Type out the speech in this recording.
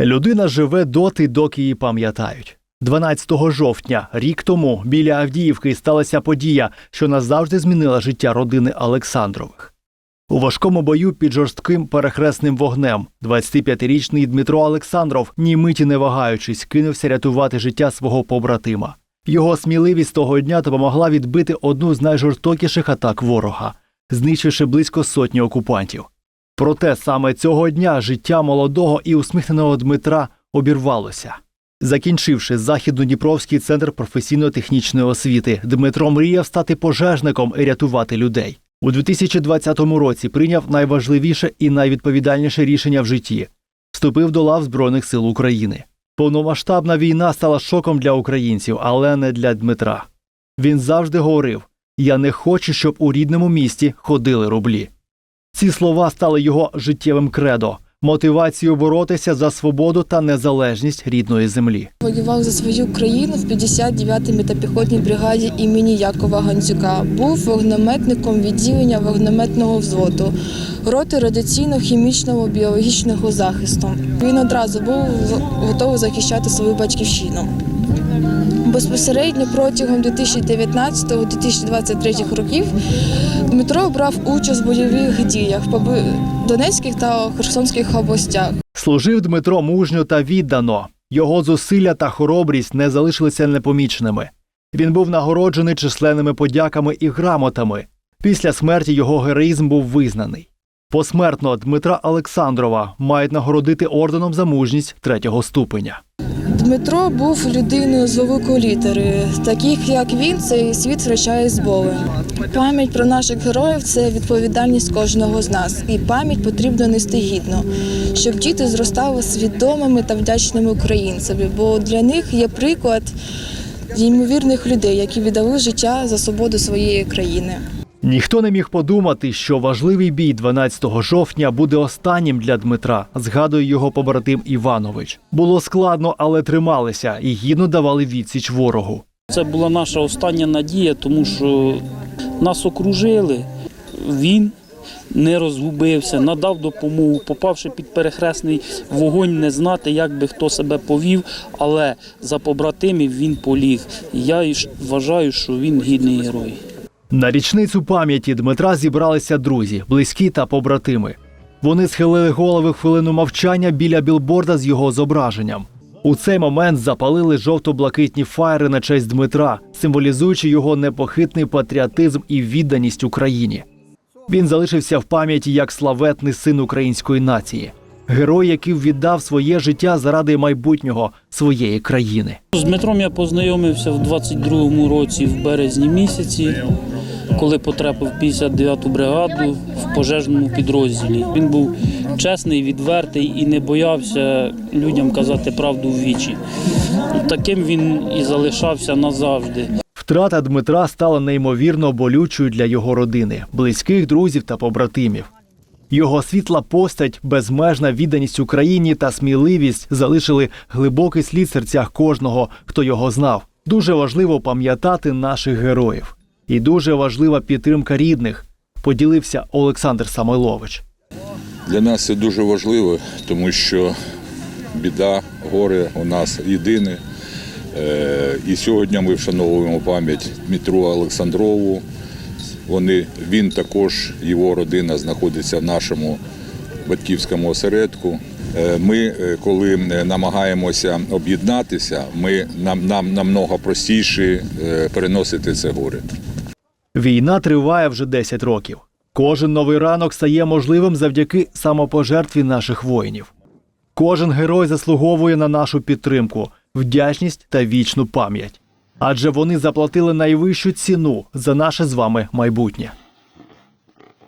Людина живе доти, доки її пам'ятають. 12 жовтня, рік тому, біля Авдіївки сталася подія, що назавжди змінила життя родини Олександрових. У важкому бою під жорстким перехресним вогнем 25-річний Дмитро Олександров, ні миті не вагаючись, кинувся рятувати життя свого побратима. Його сміливість того дня допомогла відбити одну з найжорстокіших атак ворога, знищивши близько сотні окупантів. Проте саме цього дня життя молодого і усміхненого Дмитра обірвалося. Закінчивши Західно-Дніпровський центр професійно-технічної освіти, Дмитро мріяв стати пожежником і рятувати людей. У 2020 році прийняв найважливіше і найвідповідальніше рішення в житті вступив до лав Збройних сил України. Повномасштабна війна стала шоком для українців, але не для Дмитра. Він завжди говорив: Я не хочу, щоб у рідному місті ходили рублі. Ці слова стали його життєвим кредо, мотивацією боротися за свободу та незалежність рідної землі. Воював за свою країну в 59-й мотопіхотній бригаді імені Якова Гандзюка. Був вогнеметником відділення вогнеметного взводу, роти радіаційно-хімічного біологічного захисту. Він одразу був готовий захищати свою батьківщину. Безпосередньо протягом 2019-2023 років Дмитро брав участь в бойових діях в Донецьких та Херсонських областях. Служив Дмитро мужньо та віддано. Його зусилля та хоробрість не залишилися непоміченими. Він був нагороджений численними подяками і грамотами. Після смерті його героїзм був визнаний. Посмертно Дмитра Олександрова мають нагородити орденом за мужність третього ступеня. Дмитро був людиною з великої літери. Таких як він, цей світ втрачає з болем. Пам'ять про наших героїв це відповідальність кожного з нас. І пам'ять потрібно нести гідно, щоб діти зростали свідомими та вдячними українцями. Бо для них є приклад ймовірних людей, які віддали життя за свободу своєї країни. Ніхто не міг подумати, що важливий бій 12 жовтня буде останнім для Дмитра, згадує його побратим Іванович. Було складно, але трималися і гідно давали відсіч ворогу. Це була наша остання надія, тому що нас окружили. Він не розгубився, надав допомогу, попавши під перехресний вогонь, не знати, як би хто себе повів, але за побратимів він поліг. Я вважаю, що він гідний герой. На річницю пам'яті Дмитра зібралися друзі, близькі та побратими. Вони схилили голови хвилину мовчання біля білборда з його зображенням. У цей момент запалили жовто-блакитні фаєри на честь Дмитра, символізуючи його непохитний патріотизм і відданість Україні. Він залишився в пам'яті як славетний син української нації, герой, який віддав своє життя заради майбутнього своєї країни. З Дмитром я познайомився в 22-му році в березні місяці, коли потрапив в 59-ту бригаду в пожежному підрозділі. Він був чесний, відвертий і не боявся людям казати правду в вічі. Таким він і залишався назавжди. Втрата Дмитра стала неймовірно болючою для його родини, близьких друзів та побратимів. Його світла постать, безмежна відданість Україні та сміливість залишили глибокий слід в серцях кожного, хто його знав. Дуже важливо пам'ятати наших героїв. І дуже важлива підтримка рідних, поділився Олександр Самойлович. Для нас це дуже важливо, тому що біда, горе у нас єдине. Е, І сьогодні ми вшановуємо пам'ять Дмитру Олександрову. Вони, він також, його родина знаходиться в нашому батьківському осередку. Е, Ми, е, коли намагаємося об'єднатися, ми, нам, нам намного простіше переносити це горе. Війна триває вже 10 років. Кожен новий ранок стає можливим завдяки самопожертві наших воїнів. Кожен герой заслуговує на нашу підтримку, вдячність та вічну пам'ять. Адже вони заплатили найвищу ціну за наше з вами майбутнє.